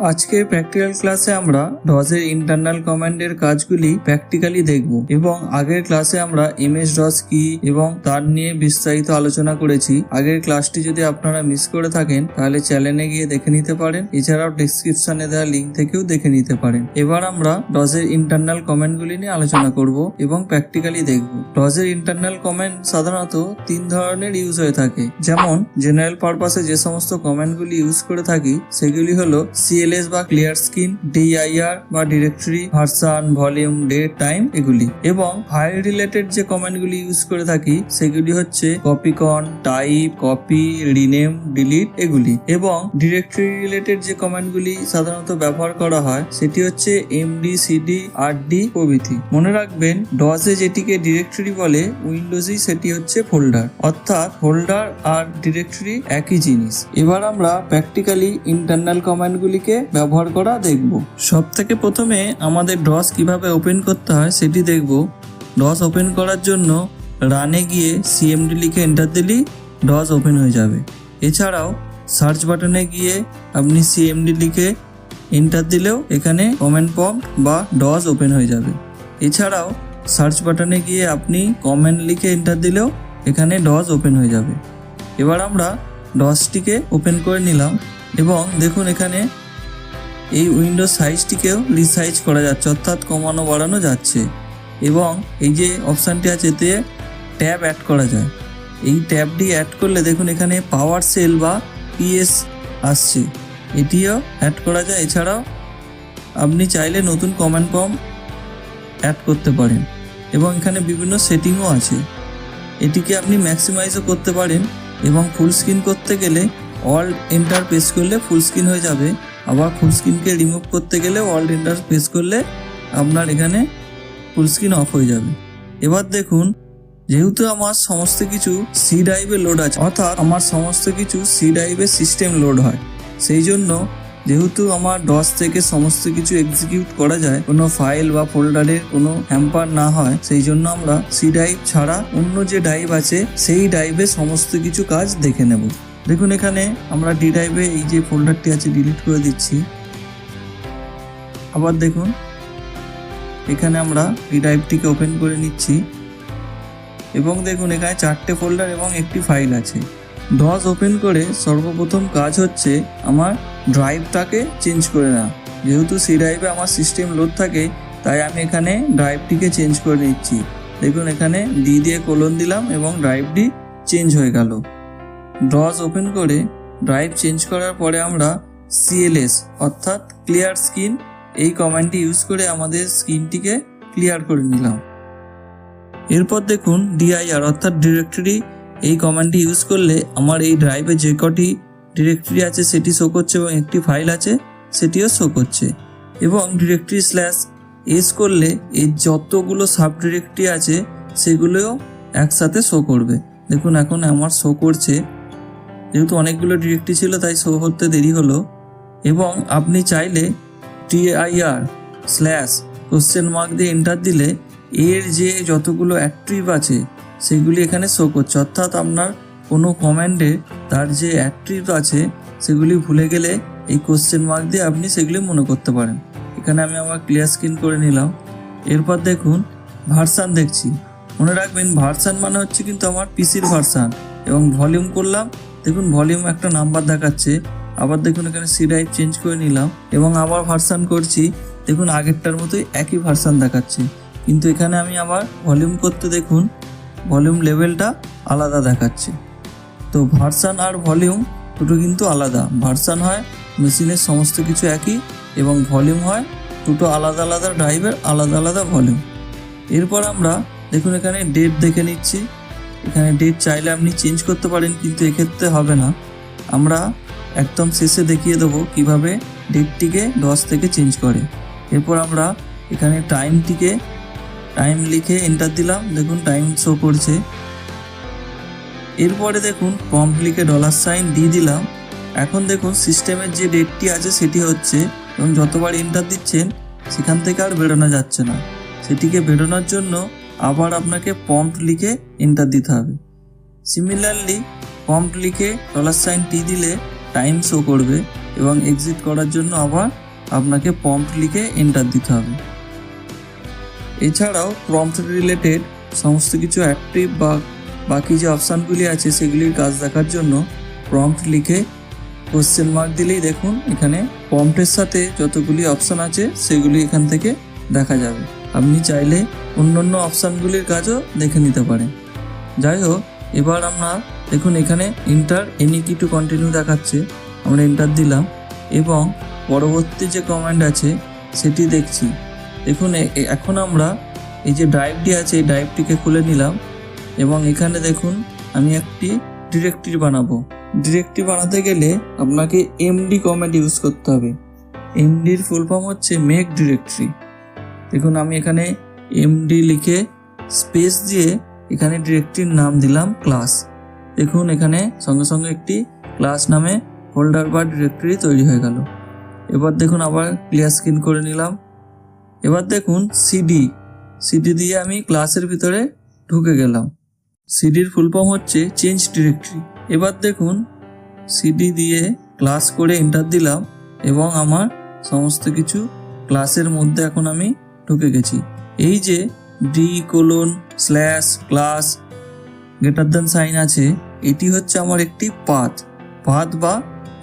আজকে প্র্যাকটিক্যাল ক্লাসে আমরা ডসের ইন্টারনাল কমান্ডের কাজগুলি প্র্যাকটিক্যালি দেখব এবং আগের ক্লাসে আমরা এমএস ডস কি এবং তার নিয়ে বিস্তারিত আলোচনা করেছি। আগের ক্লাসটি যদি আপনারা মিস করে থাকেন, তাহলে চ্যানেলে গিয়ে দেখে নিতে পারেন। এছাড়াও ডেসক্রিপশনে দেওয়া লিঙ্ক থেকেও দেখে নিতে পারেন। এবার আমরা ডসের ইন্টারনাল কমেন্টগুলি নিয়ে আলোচনা করব এবং প্র্যাকটিক্যালি দেখব। ডসের ইন্টারনাল কমেন্ট সাধারণত তিন ধরনের ইউজ হয়ে থাকে। যেমন জেনারেল পারপাসে যে সমস্ত কমেন্টগুলি ইউজ করে থাকি, সেগুলি হলো সিএলএস বা ক্লিয়ার স্ক্রিন ডিআইআর বা directory version volume date time এগুলি। এবং ফাইল রিলেটেড যে কমেন্টগুলি ইউজ করে থাকি, সেগুলি হচ্ছে copy con type copy rename delete এগুলি। এবং ডিরেক্টরি রিলেটেড যে কমেন্টগুলি সাধারণত ব্যবহার করা হয়, সেটি হচ্ছে এমডি সিডি আরডি প্রভৃতি। মনে রাখবেন ডসে যেটিকে ডিরেক্টরি বলে উইন্ডোজেই সেটি হচ্ছে ফোল্ডার অর্থাৎ ফোল্ডার আর ডিরেক্টরি একই জিনিস। এবার আমরা প্র্যাকটিক্যালি ইন্টারনাল কমান্ডগুলিকে ব্যবহার করা দেখব। সব থেকে প্রথমে আমাদের ডস কীভাবে ওপেন করতে হয় সেটি দেখব। ডস ওপেন করার জন্য রানে গিয়ে সিএমডি লিখে এন্টার দিলেই ডস ওপেন হয়ে যাবে। এছাড়াও সার্চ বাটনে গিয়ে আপনি সিএমডি লিখে এন্টার দিলেও এখানে কমেন্ট পম্প বা ডস ওপেন হয়ে যাবে। এছাড়াও সার্চ বাটনে গিয়ে আপনি কমেন্ট লিখে এন্টার দিলেও এখানে ডস ওপেন হয়ে যাবে। এবার আমরা ডসটিকে ওপেন করে নিলাম এবং দেখুন এখানে এই উইন্ডো সাইজটিকেও রিসাইজ করা যাচ্ছে, অর্থাৎ কমানো বাড়ানো যাচ্ছে। এবং এই যে অপশানটি আছে, এতে ট্যাব অ্যাড করা যায়। এই ট্যাবটি অ্যাড করলে দেখুন এখানে পাওয়ার সেল বা পিএস আসছে। এটিও অ্যাড করা যায়। এছাড়াও আপনি চাইলে নতুন কমেন্ট ফর্ম অ্যাড করতে পারেন। এবং এখানে বিভিন্ন সেটিংও আছে। এটিকে আপনি ম্যাক্সিমাইজও করতে পারেন এবং ফুল স্ক্রিন করতে গেলে অল এন্টার প্রেস করলে ফুল স্ক্রিন হয়ে যাবে। আবার ফুল স্ক্রিনকে রিমুভ করতে গেলে অল এন্টার প্রেস করলে আপনার এখানে ফুল স্ক্রিন অফ হয়ে যাবে। এবার দেখুন, যেহেতু আমার সমস্ত কিছু সি ড্রাইভে লোড আছে, অর্থাৎ আমার সমস্ত কিছু সি ড্রাইভে সিস্টেম লোড হয়, সেই জন্য যেহেতু আমার ডস থেকে সমস্ত কিছু এক্সিকিউট করা যায়, কোনো ফাইল বা ফোল্ডারের কোনো হ্যাম্পার না হয়, সেই জন্য আমরা সি ড্রাইভ ছাড়া অন্য যে ড্রাইভ আছে, সেই ড্রাইভে সমস্ত কিছু কাজ দেখে নেব। দেখুন এখানে আমরা ডি ড্রাইভে এই যে ফোল্ডারটি আছে ডিলিট করে দিচ্ছি। আবার দেখুন, এখানে আমরা ডি ড্রাইভটিকে ওপেন করে নিচ্ছি। এবং দেখুন, এখানে চারটে ফোল্ডার এবং একটি ফাইল আছে। ডস ওপেন করে সর্বপ্রথম কাজ হচ্ছে আমার ড্রাইভটাকে চেঞ্জ করে না যেহেতু সি ড্রাইভে আমার সিস্টেম লোড থাকে, তাই আমি এখানে ড্রাইভটিকে চেঞ্জ করে নিচ্ছি। দেখুন, এখানে ডি দিয়ে কোলন দিলাম এবং ড্রাইভটি চেঞ্জ হয়ে গেল। ডস ওপেন করে ড্রাইভ চেঞ্জ করার পরে আমরা সিএলএস অর্থাৎ ক্লিয়ার স্ক্রিন এই কমান্ডটি ইউজ করে আমাদের স্ক্রিনটিকে ক্লিয়ার করে নিলাম। এরপর দেখুন ডিআইআর অর্থাৎ ডিরেক্টরি এই কমান্ডটি ইউজ করলে আমার এই ড্রাইভে যে কটি ডিরেক্টরি আছে সেটি শো করছে এবং একটি ফাইল আছে সেটিও শো করছে এবং ডিরেক্টরি স্ল্যাশ এস করলে এই যতগুলো সাব ডিরেক্টরি আছে সেগুলোও একসাথে শো করবে। দেখুন এখন আমার শো করছে যেহেতু অনেকগুলো ডিরেক্টরি ছিল, তাই শো করতে দেরি হলো। এবং আপনি চাইলে টিআইআর স্ল্যাশ কোশ্চেন মার্ক দিয়ে এন্টার দিলে এর যে যতগুলো অ্যাক্টিভ আছে, সেগুলি এখানে শো করছে। অর্থাৎ আপনার কোনো কমেন্টে তার যে অ্যাক্টিভ আছে, সেগুলি ভুলে গেলে এই কোশ্চেন মার্ক দিয়ে আপনি সেগুলি মনে করতে পারেন। এখানে আমি আমার ক্লিয়ার স্ক্রিন করে নিলাম। এরপর দেখুন ভার্সান দেখছি। মনে রাখবেন ভার্সান মানে হচ্ছে কিন্তু আমার পিসির ভার্সান এবং ভলিউম করলাম দেখুন ভলিউম একটা নাম্বার দেখাচ্ছে। আবার দেখুন, এখানে সি ড্রাইভ চেঞ্জ করে নিলাম এবং আবার ভার্সান করছি। দেখুন, আগেরটার মতোই একই ভার্সান দেখাচ্ছে। কিন্তু এখানে আমি আবার ভলিউম করতে দেখুন ভলিউম লেভেলটা আলাদা দেখাচ্ছে। তো ভার্সান আর ভলিউম দুটো কিন্তু আলাদা। ভার্সান হয় মেশিনের সমস্ত কিছু একই এবং ভলিউম হয় দুটো আলাদা আলাদা ড্রাইভের আলাদা আলাদা ভলিউম এরপর আমরা দেখুন, এখানে ডেট দেখে নিচ্ছি। এখানে ডেট চাইলে আপনি চেঞ্জ করতে পারেন, কিন্তু এক্ষেত্রে হবে না। আমরা একদম শেষে দেখিয়ে দেবো কীভাবে ডেটটিকে দশ থেকে চেঞ্জ করে। এরপর আমরা এখানে টাইমটিকে টাইম লিখে এন্টার দিলাম। দেখুন টাইম শো করছে। এরপরে দেখুন পম্প লিখে ডলার সাইন দিয়ে দিলাম। এখন দেখুন সিস্টেমের যে ডেটটি আছে, সেটি হচ্ছে, এবং যতবার এন্টার দিচ্ছেন, সেখান থেকে আর বেরোনো যাচ্ছে না। সেটিকে বেরোনোর জন্য আবার আপনাকে পম্প লিখে এন্টার দিতে হবে। সিমিলারলি পম্প লিখে ডলার সাইন টি দিলে টাইম শো করবে এবং এক্সিট করার জন্য আবার আপনাকে প্রম্পট লিখে এন্টার দিতে হবে। এছাড়াও প্রম্পট রিলেটেড সমস্ত কিছু অ্যাক্টিভ বা বাকি যে অপশানগুলি আছে সেগুলির কাজ দেখার জন্য প্রম্পট লিখে কোশ্চেন মার্ক দিলেই দেখুন এখানে প্রম্পটের সাথে যতগুলি অপশান আছে সেগুলি এখান থেকে দেখা যাবে। আপনি চাইলে অন্যান্য অপশানগুলির কাজও দেখে নিতে পারেন। যাই হোক, এবার আমরা দেখুন এখানে enter any key to continue দেখাচ্ছে। আমরা এন্টার দিলাম এবং পরবর্তী যে কমান্ড আছে, সেটি দেখছি। দেখুন এখন আমরা এই যে ড্রাইভটি আছে, এই ড্রাইভটিকে খুলে নিলাম এবং এখানে দেখুন আমি একটি ডিরেক্টরি বানাবো। ডিরেক্টরি বানাতে গেলে আপনাকে এমডি কমেন্ট ইউজ করতে হবে। এমডির ফুল ফর্ম হচ্ছে মেক ডিরেক্টরি দেখুন, আমি এখানে এমডি লিখে স্পেস দিয়ে এখানে ডিরেক্টরির নাম দিলাম ক্লাস দেখুন, এখানে সঙ্গে সঙ্গে একটি ক্লাস নামে ফোল্ডার বা ডিরেক্টরি তৈরি হয়ে গেল। এবার দেখুন, আবার ক্লিয়ার স্ক্রিন করে নিলাম। এবার দেখুন সিডি সিডি দিয়ে আমি ক্লাসের ভিতরে ঢুকে গেলাম। সিডির ফুল ফর্ম হচ্ছে চেঞ্জ ডিরেক্টরি এবার দেখুন সিডি দিয়ে ক্লাস করে এন্টার দিলাম এবং আমার সমস্ত কিছু ক্লাসের মধ্যে এখন আমি ঢুকে গেছি। এই যে D colon slash class greater than sign আছে, এটি হচ্ছে আমার একটি পাথ পাথ বা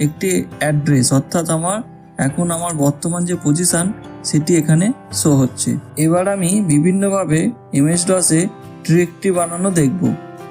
একটি অ্যাড্রেস অর্থাৎ আমার এখন আমার বর্তমান যে পজিশান সেটি এখানে শো হচ্ছে। এবার আমি বিভিন্নভাবে এমএস ডসে ট্রিকটি বানানো দেখব।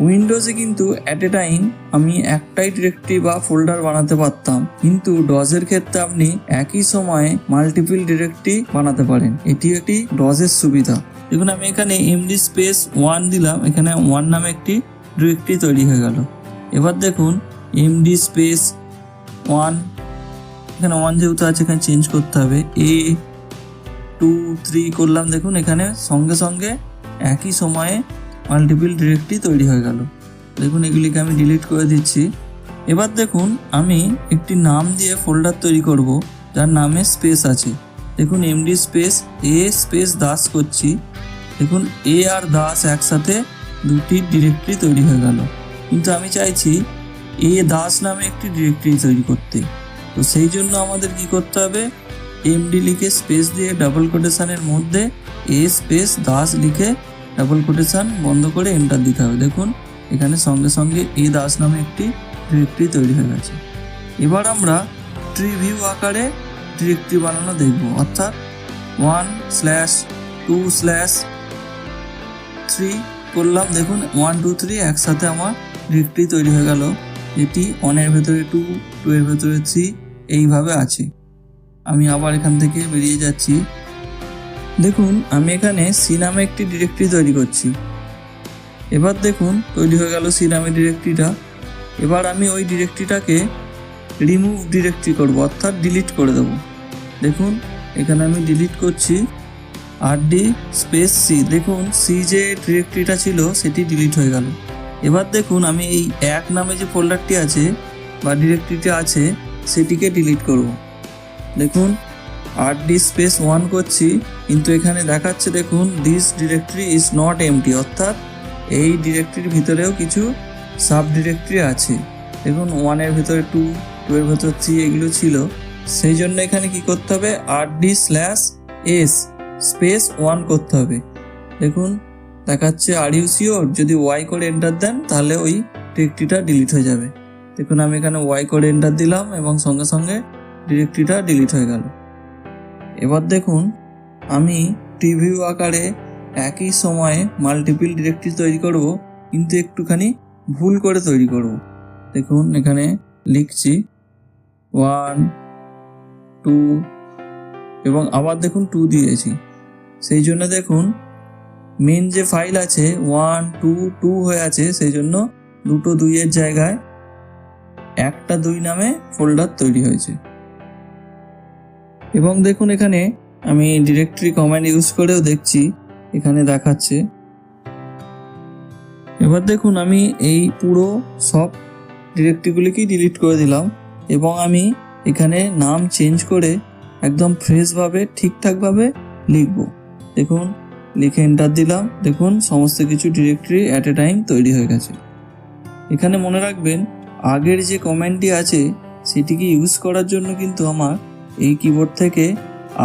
উইন্ডোজে কিন্তু অ্যাট এ টাইম আমি একটাই ডিরেক্টরি বা ফোল্ডার বানাতে পারতাম। কিন্তু ডজের ক্ষেত্রে আপনি একই সময়ে মাল্টিপল ডিরেক্টরি বানাতে পারেন। এটি একটি ডজের সুবিধা। দেখুন, আমি এখানে এমডি স্পেস ওয়ান দিলাম। এখানে ওয়ান নামে একটি ডিরেক্টরি তৈরি হয়ে গেল। এবার দেখুন এমডি স্পেস ওয়ান এখানে ওয়ান যেহেতু আছে, এখানে চেঞ্জ করতে হবে। এ টু থ্রি করলাম। দেখুন, এখানে সঙ্গে সঙ্গে একই সময়ে মাল্টিপল ডিরেক্টরি তৈরি হয়ে গেল। দেখুন, এগুলিকে আমি ডিলিট করে দিচ্ছি। এবার দেখুন, আমি একটি নাম দিয়ে ফোল্ডার তৈরি করব, যার নামে স্পেস আছে। দেখুন MD space A space Das করছি। দেখুন এ আর দাস একসাথে দুটি ডিরেক্টরি তৈরি হয়ে গেল। কিন্তু আমি চাইছি এ দাস নামে একটি ডিরেক্টরি তৈরি করতে। তো সেই জন্য আমাদের কি করতে হবে? এমডি লিখে স্পেস দিয়ে ডাবল কোটেশনের মধ্যে এ স্পেস দাস লিখে ডাবল কোটেশন বন্ধ করে এন্টার দিতে হবে। দেখুন, এখানে সঙ্গে সঙ্গে এ দাস নামে একটি ডিরেক্টরি তৈরি হয়ে গেছে। এবার আমরা ট্রি ভিউ আকারে ডিরেক্টরি বানানো দেখব। অর্থাৎ one slash two slash three করলাম। দেখুন ওয়ান টু থ্রি একসাথে আমার ডিরেক্টরি তৈরি হয়ে গেল। এটি ওয়ানের ভেতরে টু টু এর ভেতরে থ্রি এইভাবে আছে। আমি আবার এখান থেকে বেরিয়ে যাচ্ছি। দেখুন, আমি এখানে সি নামে একটি ডিরেক্টরি তৈরি করছি। এবার দেখুন, তৈরি হয়ে গেল সি নামে ডিরেক্টরিটা এবার আমি ওই ডিরেক্টরিটাকে রিমুভ ডিরেক্টরি করব, অর্থাৎ ডিলিট করে দেবো। দেখুন, এখানে আমি ডিলিট করছি। আর ডি স্পেস সি দেখুন সি যে ডিরেক্টরিটা ছিল, সেটি ডিলিট হয়ে গেল। এবার দেখুন, আমি এই এক নামে যে ফোল্ডারটি আছে, বা ডিরেক্টরিটা আছে, সেটিকে ডিলিট করব। দেখুন আর ডি স্পেস ওয়ান করছি, কিন্তু এখানে দেখাচ্ছে, দেখুন this directory is not empty অর্থাৎ এই ডিরেক্টরির ভিতরেও কিছু সাব ডিরেক্টরি আছে। দেখুন ওয়ানের ভিতরে টু টু এর ভিতরে থ্রি এগুলো ছিল। সেই জন্য এখানে কি করতে হবে? R D slash S space one করতে হবে। দেখুন, দেখাচ্ছে আর ইউ সিওর যদি ওয়াই করে এন্টার দেন, তাহলে ওই ডিরেক্টরিটা ডিলিট হয়ে যাবে। দেখুন, আমি এখানে ওয়াই করে এন্টার দিলাম এবং সঙ্গে সঙ্গে ডিরেক্টরিটা ডিলিট হয়ে গেল। এবার দেখুন, আমি টিভিউ আকারে একই সময়ে মাল্টিপল ডিরেক্টরি তৈরি করব, কিন্তু একটুখানি ভুল করে তৈরি করব। দেখুন, এখানে লিখছি ওয়ান টু এবং আবার দেখুন টু দিয়েছি। সেই জন্য দেখুন মেন যে ফাইল আছে ওয়ান টু টু হয়ে আছে, সেই জন্য দুটো দুইয়ের জায়গায় একটা দুই নামে ফোল্ডার তৈরি হয়েছে। এবং দেখুন এখানে আমি ডিরেক্টরি কমান্ড ইউজ করেও দেখছি, এখানে দেখাচ্ছে। এবার দেখুন আমি এই পুরো সব ডিরেক্টরিগুলিকেই ডিলিট করে দিলাম এবং আমি এখানে নাম চেঞ্জ করে একদম ফ্রেশভাবে ঠিকঠাকভাবে লিখব। দেখুন, লিখে এন্টার দিলাম, দেখুন সমস্ত কিছু ডিরেক্টরি অ্যাট এ টাইম তৈরি হয়ে গেছে। এখানে মনে রাখবেন, আগের যে কমেন্টটি আছে, সেটিকে ইউজ করার জন্য কিন্তু আমার এই কিবোর্ড থেকে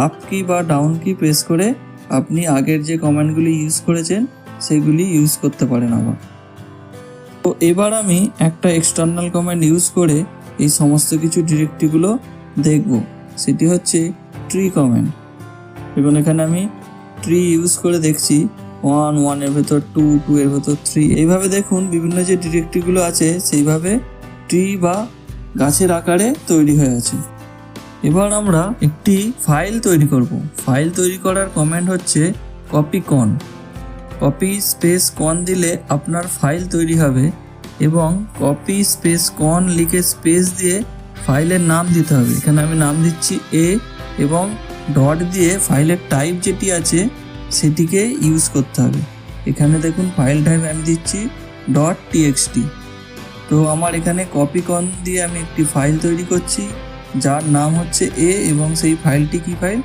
আপ কি বা ডাউন কি প্রেস করে আপনি আগের যে কমান্ডগুলি ইউজ করেছেন, সেগুলি ইউজ করতে পারেন আবার। তো এবার আমি একটা এক্সটার্নাল কমান্ড ইউজ করে এই সমস্ত কিছু ডিরেক্টরিগুলো দেখব। সেটি হচ্ছে ট্রি কমান্ড এবং এখানে আমি ট্রি ইউজ করে দেখছি। ওয়ান ওয়ানের ভেতর টু টু এর ভেতর থ্রি এইভাবে দেখুন বিভিন্ন যে ডিরেক্টরিগুলো আছে, সেইভাবে ট্রি বা গাছের আকারে তৈরি হয়ে আছে। এবার আমরা একটি ফাইল তৈরি করব। ফাইল তৈরি করার কমান্ড হচ্ছে কপি কন কপি স্পেস কন দিলে আপনার ফাইল তৈরি হবে এবং কপি স্পেস কন লিখে স্পেস দিয়ে ফাইলের নাম দিতে হবে। এখানে আমি নাম দিচ্ছি এ এবং ডট দিয়ে ফাইলের টাইপ যেটি আছে সেটিকে ইউজ করতে হবে। এখানে দেখুন ফাইল টাইপ আমি দিচ্ছি ডট টিএক্সটি তো আমার এখানে কপি কন দিয়ে আমি একটি ফাইল তৈরি করছি। যার নাম হচ্ছে এ এবং সেই ফাইলটি কি ফাইল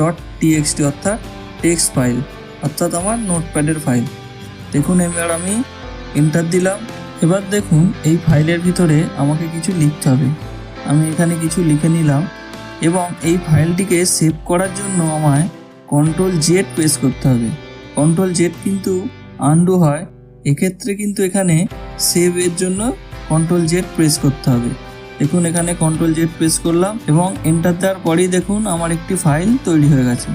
ডট টিএক্সটি অর্থাৎ টেক্সট ফাইল অর্থাৎ আমার নোটপ্যাডের ফাইল দেখুন, এবার আমি এন্টার দিলাম। এবার দেখুন, এই ফাইলের ভিতরে আমাকে কিছু লিখতে হবে। আমি এখানে কিছু লিখে নিলাম এবং এই ফাইলটিকে সেভ করার জন্য আমায় কন্ট্রোল জেড প্রেস করতে হবে। কন্ট্রোল জেড কিন্তু আন্ডু হয়। এক্ষেত্রে কিন্তু এখানে সেভ এর জন্য কন্ট্রোল জেড প্রেস করতে হবে। দেখুন, এখানে কন্ট্রোল জেড প্রেস করলাম এবং এন্টার দেওয়ার পরেই দেখুন আমার একটি ফাইল তৈরি হয়ে গেছে।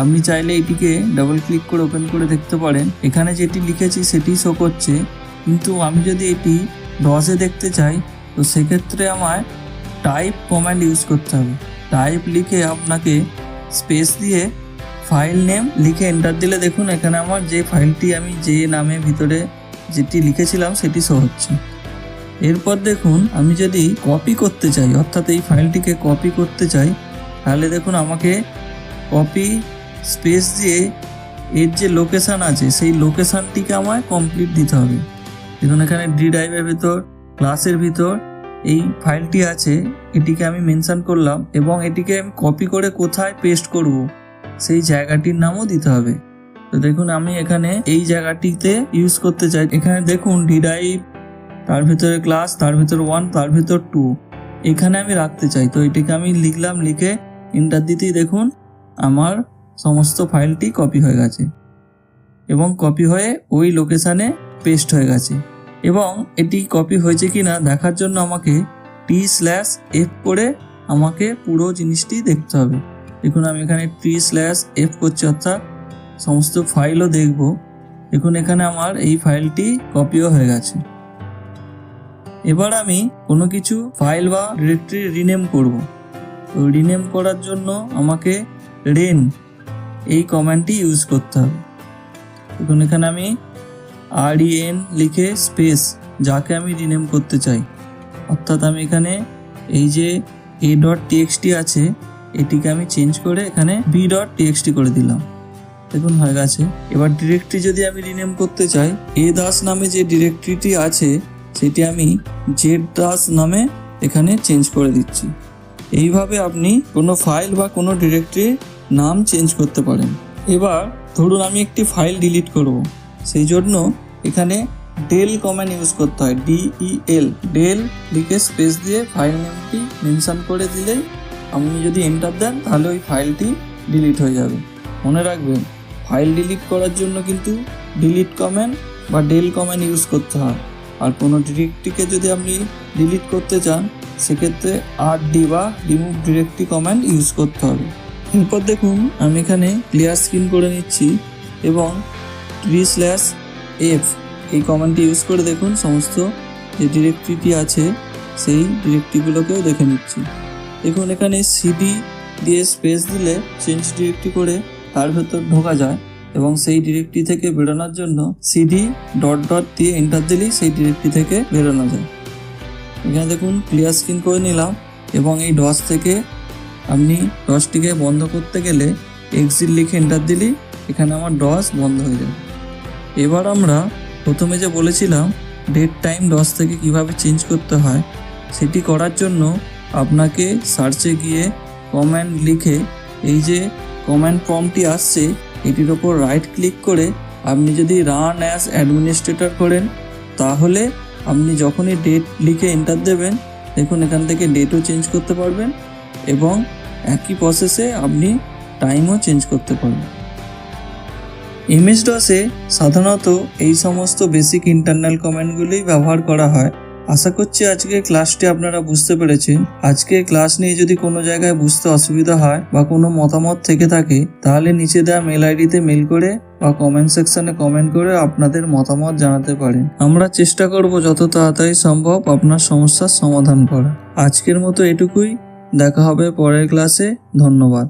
আপনি চাইলে এটিকে ডাবল ক্লিক করে ওপেন করে দেখতে পারেন। এখানে যেটি লিখেছি সেটি শো করছে, কিন্তু আমি যদি এটি ডসে দেখতে চাই, তো সেক্ষেত্রে আমায় টাইপ কমান্ড ইউজ করতে হবে। টাইপ লিখে আপনাকে স্পেস দিয়ে ফাইল নেম লিখে এন্টার দিলে দেখুন, এখানে আমার যে ফাইলটি আমি যে নামে ভিতরে যেটি লিখেছিলাম, সেটি শো হচ্ছে। এরপর দেখুন, আমি যদি কপি করতে চাই, অর্থাৎ এই ফাইলটিকে কপি করতে চাই, তাহলে দেখুন আমাকে কপি স্পেস দিয়ে এর যে লোকেশান আছে, সেই লোকেশানটিকে আমায় কমপ্লিট দিতে হবে। দেখুন, এখানে ডি ড্রাইভের ভিতর ক্লাসের ভিতর এই ফাইলটি আছে, এটিকে আমি মেনশান করলাম এবং এটিকে আমি কপি করে কোথায় পেস্ট করব, সেই জায়গাটির নামও দিতে হবে। তো দেখুন, আমি এখানে এই জায়গাটিতে ইউজ করতে চাই। এখানে দেখুন ডি ড্রাইভ তার ভিতরে ক্লাস তার ভিতর ওয়ান তার ভিতর টু এখানে আমি রাখতে চাই, তো এটিকে আমি লিখলাম, লিখে ইন্টার দিতেই দেখুন, আমার সমস্ত ফাইলটি কপি হয়ে গেছে এবং কপি হয়ে ওই লোকেশানে পেস্ট হয়ে গেছে এবং এটি কপি হয়েছে কি না দেখার জন্য আমাকে টি স্ল্যাশ এফ করে আমাকে পুরো জিনিসটি দেখতে হবে। দেখুন, আমি এখানে টি স্ল্যাশ এফ করছি, অর্থাৎ সমস্ত ফাইলও দেখব। দেখুন, এখানে আমার এই ফাইলটি কপিও হয়ে গেছে। এবার আমি কোনো কিছু ফাইল বা ডিরেক্টরি রিনেম করব। তো রিনেম করার জন্য আমাকে রেন এই কমান্ডটি ইউজ করতে হবে। দেখুন, এখানে আমি আর এন লিখে স্পেস যাকে আমি রিনেম করতে চাই, অর্থাৎ আমি এখানে এই যে এ ডট টিএক্সটি আছে, এটিকে আমি চেঞ্জ করে এখানে বি ডট টিএক্সটি করে দিলাম। দেখুন, হয়ে গেছে। এবার ডিরেক্টরি যদি আমি রিনেম করতে চাই এ দাস নামে যে ডিরেক্টরিটি আছে সেটি আমি জেড দাস নামে এখানে চেঞ্জ করে দিচ্ছি। এইভাবে আপনি কোনো ফাইল বা কোনো ডিরেক্টরির নাম চেঞ্জ করতে পারেন। এবার ধরুন আমি একটি ফাইল ডিলিট করব। সেই জন্য এখানে ডেল কমান্ড ইউজ করতে হয় ডিইএল ডেল লিখে স্পেস দিয়ে ফাইল নেমটি মেনশন করে দিলেই আপনি যদি এন্টার দেন তাহলে ওই ফাইলটি ডিলিট হয়ে যাবে। মনে রাখবেন ফাইল ডিলিট করার জন্য কিন্তু ডিলিট কমেন্ট বা ডেল কমেন্ট ইউজ করতে হয়। আর কোনো ডিরেক্টরিকে যদি আপনি ডিলিট করতে চান, সেক্ষেত্রে আর ডি বা রিমুভ ডিরেক্টরি কমান্ড ইউজ করতে হবে। এরপর দেখুন, আমি এখানে ক্লিয়ার স্ক্রিন করে নিচ্ছি এবং ট্রি স্ল্যাশ এফ এই কমান্ডটি ইউজ করে দেখুন, সমস্ত যে ডিরেক্টরিটি আছে, সেই ডিরেক্টরিগুলোকেও দেখে নিচ্ছি। দেখুন, এখানে সিডি দিয়ে স্পেস দিলে চেঞ্জ ডিরেক্টরি করে তার ভেতর ঢোকা যায়। এবং সেই ডিরেক্টরি থেকে বেরোনোর জন্য সিডি ডট ডট দিয়ে এন্টার দিলেই সেই ডিরেক্টরি থেকে বেরোনো যায়। এখানে দেখুন ক্লিয়ার স্ক্রিন করে নিলাম এবং এই ডস থেকে আপনি ডসটিকে বন্ধ করতে গেলে এক্সিট লিখে এন্টার দিলেই এখানে আমার ডস বন্ধ হয়ে যাবে। এবার আমরা প্রথমে যে বলেছিলাম ডেট টাইম ডস থেকে কীভাবে চেঞ্জ করতে হয়, সেটি করার জন্য আপনাকে সার্চে গিয়ে কমেন্ট লিখে এই যে কমেন্ট ফর্মটি আসছে এটির ওপর রাইট ক্লিক করে আপনি যদি রান অ্যাজ অ্যাডমিনিস্ট্রেটর করেন, তাহলে আপনি যখনই ডেট লিখে এন্টার দেবেন, দেখুন এখান থেকে ডেটও চেঞ্জ করতে পারবেন এবং একই প্রসেসে আপনি টাইমও চেঞ্জ করতে পারবেন। এমএস ডসে সাধারণত এই সমস্ত বেসিক ইন্টারনাল কমেন্টগুলোই ব্যবহার করা হয়। আশা করছি আজকের ক্লাসটি আপনারা বুঝতে পেরেছেন। আজকের ক্লাস নিয়ে যদি কোনো জায়গায় বুঝতে অসুবিধা হয় বা কোনো মতামত থেকে থাকে, তাহলে নিচে দেওয়া মেল আইডিতে মেল করে বা কমেন্ট সেকশনে কমেন্ট করে আপনাদের মতামত জানাতে পারেন। আমরা চেষ্টা করব যত তাড়াতাড়ি সম্ভব আপনার সমস্যার সমাধান করা আজকের মতো এটুকুই। দেখা হবে পরের ক্লাসে ধন্যবাদ।